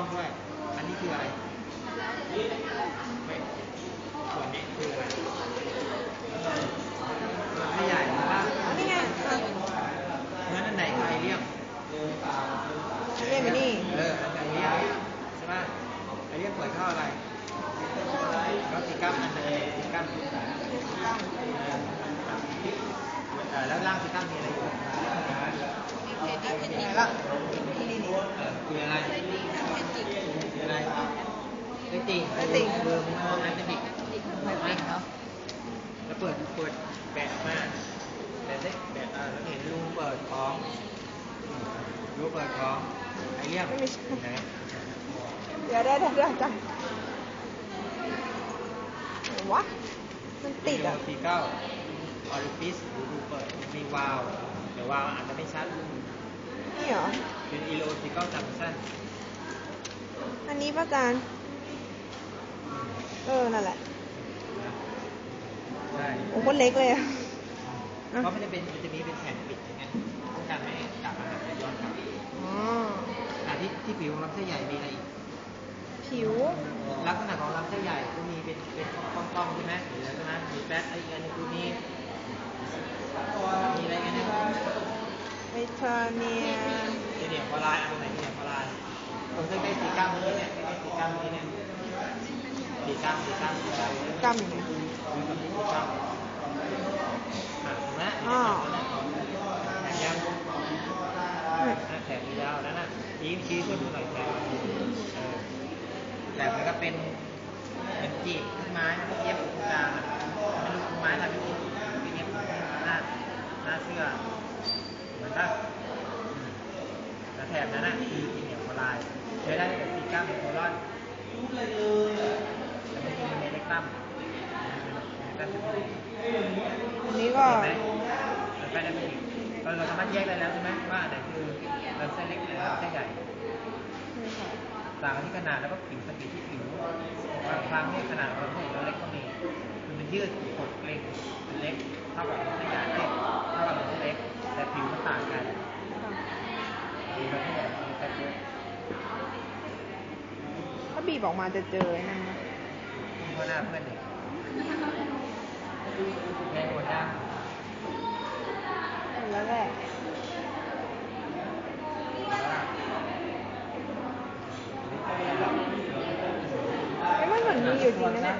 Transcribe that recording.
องด้วย อันนี้คืออะไรส่วนนี้คืออะไรขยายมาว่านี่ไงงั้นอันไหนใครเรียกเรียกไปนี่ เอออันนี้ใช่ไหมไอเรียกปล่ยเข้าอะไรก็ติกัมอันเดีหนติกัมแล้วล่างติกัมมีอะไรอยู่ล่าง รูเปิดของไอเรียมไม่ใช่ไหนเดี๋ยวได้ได้ได้จังวะมันติดอะสี่เก้าออริฟิสรูรูเปิดมีวาล์วแต่วาล์วอาจจะไม่ชัดนี่เหรอเป็นอีโลซีเก้าจังชั่นอันนี้ประจานเออ นั่นแหละนะใช่โอ้โหเล็กเลยอะเพราะมันจะเป็นมันจะมีเป็นแผ่นปิดอย่างเงี้ย ผิว ลักษณะของลำไส้ใหญ่ก็มีเป็นเป็นป้องๆใช่ไหมหรืออะไรใช่ไหมมีแฟตไอ้อันนี้คือมีมีอะไรกันเนี่ยไมเทอร์เนียที่เนี่ยพอลายอันไหนเนี่ยพอลายตรงใกล้ๆสีกล้ามนี้เนี่ยใกล้ๆสีกล้ามนี้เนี่ยสีกล้ามสีกล้ามสีกล้ามกำอยู่ดูกับสีกล้ามอะเห็นไหมอ๋อแถมยังอะแถมยาวแล้วนะชี้ชี้ขึ้นดูหน่อยแถมเออแต่มัน ก็เป็นเหมือนจีบต้นไม้นะเย็บตรงกลางอะไม่รู้ต้นไม้อะไรไม่รู้เป็นเย็บหน้าหน้าเสื้อเหมือนป่ะอืมแล้วแถบนั้นน่ะคือจีเนียโคลายใช้ได้ตั้งแต่สีกล้ามเป็นโคลอนแล้วมันจะมีเมเล็กตัมเมเล็กตัมจะมีอันนี้ก็เห็นไหมมันไปได้ไม่ถึงเราเราสามารถแยกได้แล้วใช่ไหมว่าอันไหนคือลำไส้เล็กหรือลำไส้ใหญ่นี่ค่ะ ต่างกันที่ขนาดแล้วก็ผิวสปีดที่ผิวบางครั้งเนี่ยขนาดลำไส้เราเล็กก็มีคือมันยืดกดเล็กเป็นเล็กเท่ากับลำไส้ใหญ่เอ้ยเท่ากับลำไส้เล็ก แต่ผิวมันต่างกันผิวลำไส้ใหญ่มีแค่เยอะถ้าบีบออกมาจะเจอไอ้นั่นนะที่ข้างหน้าเพื่อนเด็กแรงหมดยังเห็นแล้วแหละ ไอ้ย